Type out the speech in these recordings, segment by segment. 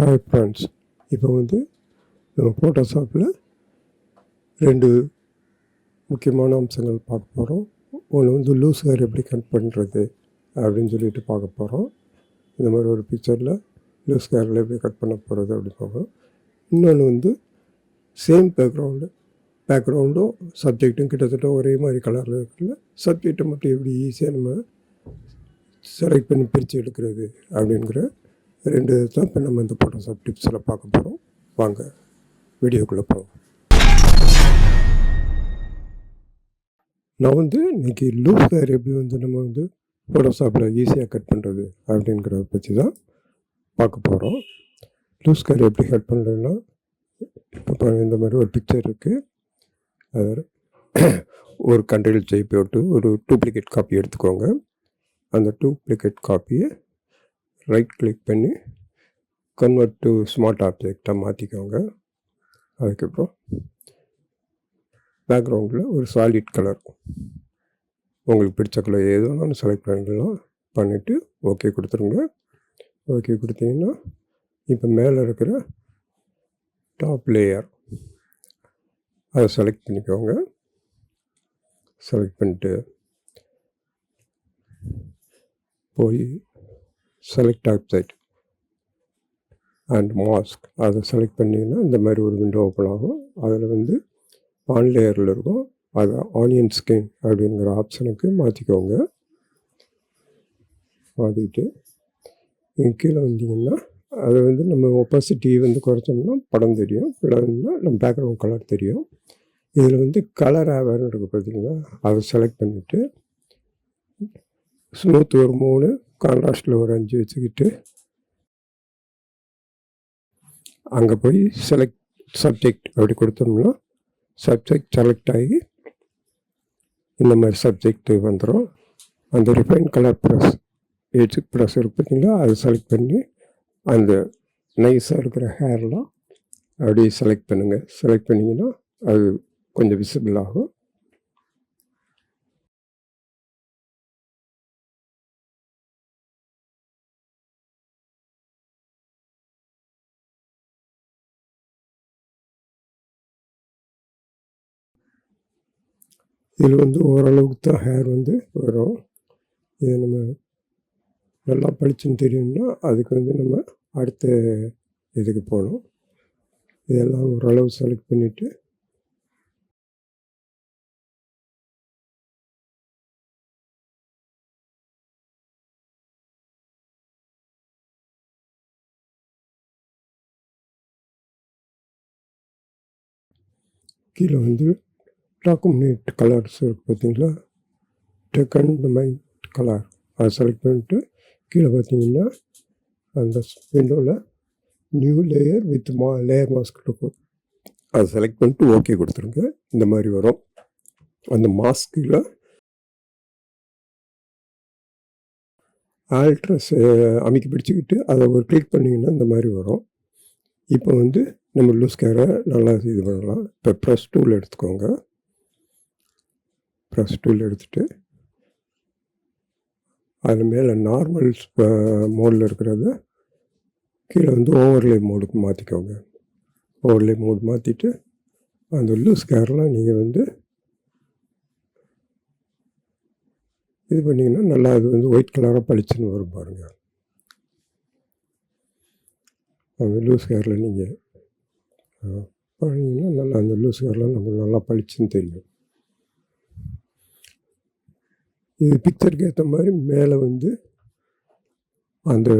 Hi friends இப்போ வந்து நம்ம ஃபோட்டோஷாப்பில் ரெண்டு முக்கியமான அம்சங்கள் பார்க்க போகிறோம் ஒன்று வந்து லூஸ் ஹேர் எப்படி கட் பண்ணுறது அப்படின்னு சொல்லிட்டு பார்க்க போகிறோம் இந்த மாதிரி ஒரு பிக்சரில் லூஸ் ஹேரில் எப்படி கட் பண்ண போகிறது அப்படி பார்ப்போம். இன்னொன்று வந்து சேம் பேக்ரவுண்டு பேக்ரவுண்டும் சப்ஜெக்ட்டும் கிட்டத்தட்ட ஒரே மாதிரி கலரில் இருக்குல்ல சப்ஜெக்டை மட்டும் எப்படி ஈஸியாக நம்ம செலக்ட் பண்ணி பிரித்து எடுக்கிறது அப்படிங்கிற ரெண்டு தான் இப்போ நம்ம இந்த ஃபோட்டோஷாப் டிப்ஸில் பார்க்க போகிறோம் வாங்க வீடியோக்குள்ளே போவோம் நான் வந்து இன்றைக்கி லூஸ் ஹேர் எப்படி வந்து நம்ம வந்து ஃபோட்டோஷாப்பில் ஈஸியாக கட் பண்ணுறது அப்படிங்கிறத பற்றி தான் பார்க்க போகிறோம் லூஸ் ஹேர் எப்படி கட் பண்ணுறதுன்னா இப்போ இந்த மாதிரி ஒரு பிக்சர் இருக்குது அது ஒரு கண்ட்ரில் ஜெய் போட்டு ஒரு டூப்ளிகேட் காப்பி எடுத்துக்கோங்க. அந்த டூப்ளிகேட் காப்பியை ரைட் கிளிக் பண்ணி கன்வெர்ட் டு ஸ்மார்ட் ஆப்ஜெக்டாக மாற்றிக்கோங்க அதுக்கப்புறம் பேக்ரவுண்டில் ஒரு சாலிட் கலர் உங்களுக்கு பிடிச்ச கலர் ஏதோ ஒன்று செலக்ட் பண்ணிக்கலாம். பண்ணிவிட்டு ஓகே கொடுத்துருங்க. ஓகே கொடுத்தீங்கன்னா இப்போ மேலே இருக்கிற டாப் லேயர் அதை செலக்ட் பண்ணிக்கோங்க. செலக்ட் பண்ணிட்டு போய் செலக்ட் ஆப்ஜெக்ட் அண்ட் மாஸ்க் அதை செலக்ட் பண்ணிங்கன்னா இந்த மாதிரி ஒரு விண்டோ ஓப்பன் ஆகும். அதில் வந்து ஆன் லேயரில் இருக்கும். அதை ஆனியன் ஸ்கின் அப்படிங்கிற ஆப்ஷனுக்கு மாற்றிக்கோங்க மாற்றிக்கிட்டு இங்கே கீழே வந்தீங்கன்னா அதை வந்து நம்ம ஒப்பாசிட்டி வந்து குறைச்சோம்னா படம் தெரியும். இல்லைன்னா நம்ம பேக்ரவுண்ட் கலர் தெரியும். இதில் வந்து கலர் ஆவர்னு இருக்குது பார்த்தீங்களா அதை செலக்ட் பண்ணிவிட்டு ஸ்மூத் ஒரு மூணு கான்ட்ராஸ்டில் ஒரு அஞ்சு வச்சுக்கிட்டு அங்கே போய் செலக்ட் சப்ஜெக்ட் அப்படி கொடுத்தோம்னா சப்ஜெக்ட் செலக்ட் ஆகி இந்த மாதிரி சப்ஜெக்ட் வந்துடும் அந்த refine colour brush edge brush இருக்கு பார்த்தீங்களா? அதை செலக்ட் பண்ணி அந்த நைஸாக இருக்கிற ஹேர்லாம் அப்படியே செலக்ட் பண்ணுங்கள் செலக்ட் பண்ணிங்கன்னா அது கொஞ்சம் விசிபிள் ஆகும். இதில் வந்து ஓரளவுக்கு தான் ஹேர் வந்து வரும். இது நம்ம நல்லா பளிச்சுன்னு தெரியும்னா அதுக்கு வந்து நம்ம அடுத்த இதுக்கு போகணும். இதெல்லாம் ஓரளவு செலக்ட் பண்ணிவிட்டு கீழே வந்து டாக்குமெண்ட் கலர்ஸ் இருக்குது பார்த்தீங்களா? டெக்கன் மைண்ட் கலர் அதை செலக்ட் பண்ணிட்டு கீழே பார்த்தீங்கன்னா அந்த விண்டோவில் நியூ லேயர் வித் மா லேயர் மாஸ்க் இருக்கும். அதை செலக்ட் பண்ணிட்டு ஓகே கொடுத்துருங்க. இந்த மாதிரி வரும். அந்த மாஸ்கில் ஆல்ட்ரஸ் அமைக்க பிடிச்சிக்கிட்டு அதை ஒரு கிளிக் பண்ணிங்கன்னா இந்த மாதிரி வரும். இப்போ வந்து நம்ம லூஸ் கேரை நல்லா இது பண்ணலாம். இப்போ ப்ரெஸ் டூல் எடுத்துக்கோங்க. ப்ரெஸ் டூல் எடுத்துகிட்டு அது மேலே நார்மல் மோடில் இருக்கிறத கீழே வந்து ஓவர்லே மோடுக்கு மாற்றிக்கோங்க ஓவர்லே மோடு மாற்றிட்டு அந்த லூஸ் கேர்லாம் நீங்கள் வந்து இது பண்ணிங்கன்னா நல்லா அது வந்து ஒயிட் கலராக பளிச்சுன்னு வரும் பாருங்கள் அந்த லூஸ் கேரில் நீங்கள் பண்ணிங்கன்னா நல்லா அந்த லூஸ் கேர்லாம் நமக்கு நல்லா பளிச்சுன்னு தெரியும். இது பிக்சருக்கு ஏற்ற மாதிரி மேலே வந்து அந்த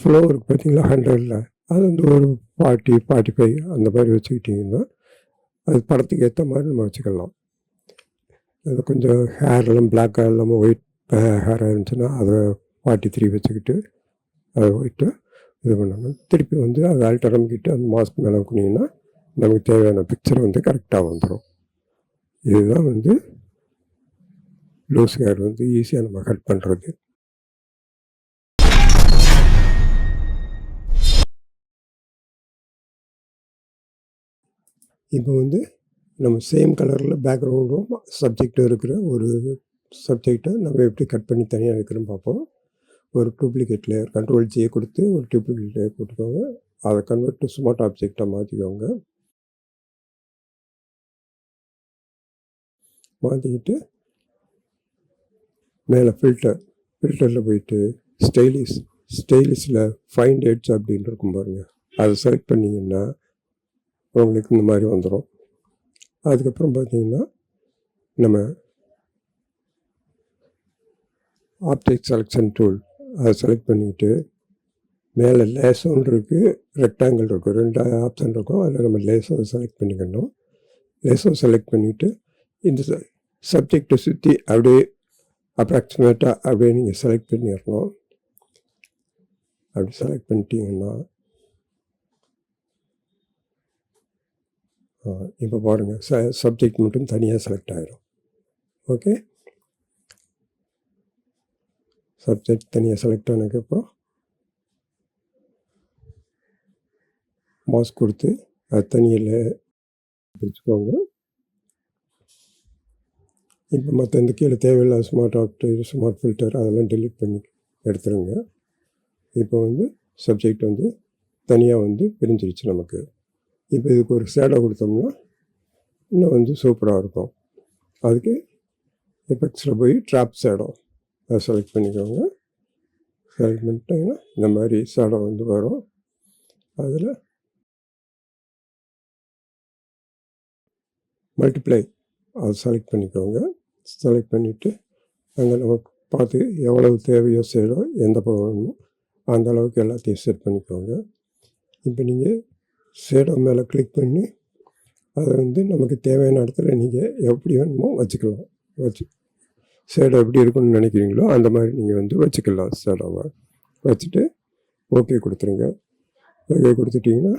ஃப்ளோருக்கு பார்த்தீங்களா ஹண்ட்ரடில் அது வந்து ஒரு ஃபார்ட்டி ஃபார்ட்டி ஃபைவ் அந்த மாதிரி வச்சுக்கிட்டிங்கன்னா அது படத்துக்கு ஏற்ற மாதிரி நம்ம வச்சுக்கலாம். அது கொஞ்சம் ஹேர்லாம் பிளாக்காக இல்லாமல் ஒயிட் ஹேராக இருந்துச்சுன்னா அதை ஃபார்ட்டி த்ரீ வச்சுக்கிட்டு அதை ஒயிட்டு இது பண்ணணும். திருப்பி வந்து அதை ஆல்டர் அமைக்கிட்டு அந்த மாஸ்க் மேலே குனிங்கன்னா நமக்கு தேவையான பிக்சர் வந்து கரெக்டாக வந்துடும் இதுதான் வந்து லூஸ் வந்து ஈஸியாக நம்ம கட் பண்ணுறது இப்போ வந்து நம்ம சேம் கலரில் பேக்ரவுண்டும் சப்ஜெக்டும் இருக்கிற ஒரு சப்ஜெக்டை நம்ம எப்படி கட் பண்ணி தனியாக வைக்கிறோம் பார்ப்போம். ஒரு டூப்ளிகேட் லேயர் கண்ட்ரோல் ஜியை கொடுத்து ஒரு டூப்ளிகேட் லேயர் கொடுத்துக்கோங்க அதை கன்வெர்ட் டு ஸ்மார்ட் ஆப்ஜெக்டாக மாற்றிக்கோங்க மாற்றிக்கிட்டு மேலே ஃபில்டர் ஃபில்டரில் போயிட்டு ஸ்டைலிஷ் ஸ்டைலிஷில் ஃபைன் எட்ஜ் அப்படின்னு இருக்கும் பாருங்கள் அதை செலக்ட் பண்ணிங்கன்னா உங்களுக்கு இந்த மாதிரி வந்துடும் அதுக்கப்புறம் பார்த்தீங்கன்னா நம்ம ஆப்டிக் செலெக்ஷன் டூல் அதை செலக்ட் பண்ணிக்கிட்டு மேலே லேசோன் இருக்குது ரெக்டாங்கிள் இருக்கும் ரெண்டு ஆப்ஷன் இருக்கும். அதில் நம்ம லேசோ செலக்ட் பண்ணிக்கணும். லேசோ செலக்ட் பண்ணிவிட்டு இந்த சப்ஜெக்டை சுற்றி அப்படியே அப்ராக்சிமேட்டாக அப்படியே நீங்கள் செலக்ட் பண்ணிடணும். அப்படி செலக்ட் பண்ணிட்டீங்கன்னா இப்போ பாருங்கள் ச சப்ஜெக்ட் மட்டும் தனியாக செலக்ட் ஆகிரும் ஓகே சப்ஜெக்ட் தனியாக செலக்ட் ஆனதுக்கப்புறம் மாஸ் கொடுத்து அது தனியில் பிரிச்சுக்கோங்க. இப்போ மற்ற இந்த கீழே தேவையில்லாத ஸ்மார்ட் ஆப்டர் ஸ்மார்ட் ஃபில்டர் அதெல்லாம் டெலீட் பண்ணி எடுத்துருங்க. இப்போ வந்து சப்ஜெக்ட் வந்து தனியாக வந்து பிரிஞ்சிருச்சு நமக்கு. இப்போ இதுக்கு ஒரு ஷேடோ கொடுத்தோம்னா இன்னும் வந்து சூப்பராக இருக்கும். அதுக்கு எஃபெக்ட்ஸில் போய் ட்ராப் ஷேடோ அதை செலக்ட் பண்ணிக்கோங்க. செலக்ட் பண்ணிட்டீங்கன்னா இந்த மாதிரி ஷேடோ வந்து வரும். அதில் மல்டிப்ளை அதை செலக்ட் பண்ணிக்கோங்க. செலக்ட் பண்ணிவிட்டு அங்கே நமக்கு பார்த்து எவ்வளவு தேவையோ ஷேடோ எந்த பக்கம் வேணுமோ அந்த அளவுக்கு எல்லாத்தையும் செட் பண்ணிக்கோங்க. இப்போ நீங்கள் சேடம் மேலே கிளிக் பண்ணி அதை வந்து நமக்கு தேவையான இடத்துல நீங்கள் எப்படி வேணுமோ வச்சுக்கலாம். வச்சு ஷேடோ எப்படி இருக்குன்னு நினைக்கிறீங்களோ அந்த மாதிரி நீங்கள் வந்து வச்சுக்கலாம் சேடாவை வச்சுட்டு ஓகே கொடுத்துருங்க. ஓகே கொடுத்துட்டிங்கன்னா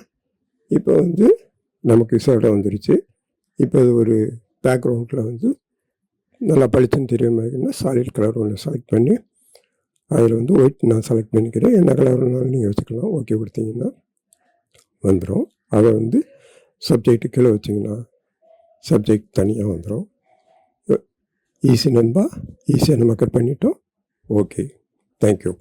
இப்போ வந்து நமக்கு சேடம் வந்துருச்சு. இப்போ அது ஒரு பேக்ரவுண்டில் வந்து நல்லா பளிச்சுன்னு தெரியுமா சாலிட் கலர் ஒன்று செலக்ட் பண்ணி அதில் வந்து ஒயிட் நான் செலக்ட் பண்ணிக்கிறேன். என்ன கலர் வேணாலும் நீங்கள் வச்சுக்கலாம். ஓகே கொடுத்தீங்கன்னா வந்துடும் அதை வந்து சப்ஜெக்ட்டு கீழே வச்சிங்கன்னா சப்ஜெக்ட் தனியாக வந்துடும் ஈஸி நண்பா ஈஸியாக நம்ம கட் பண்ணிட்டோம். Okay thank you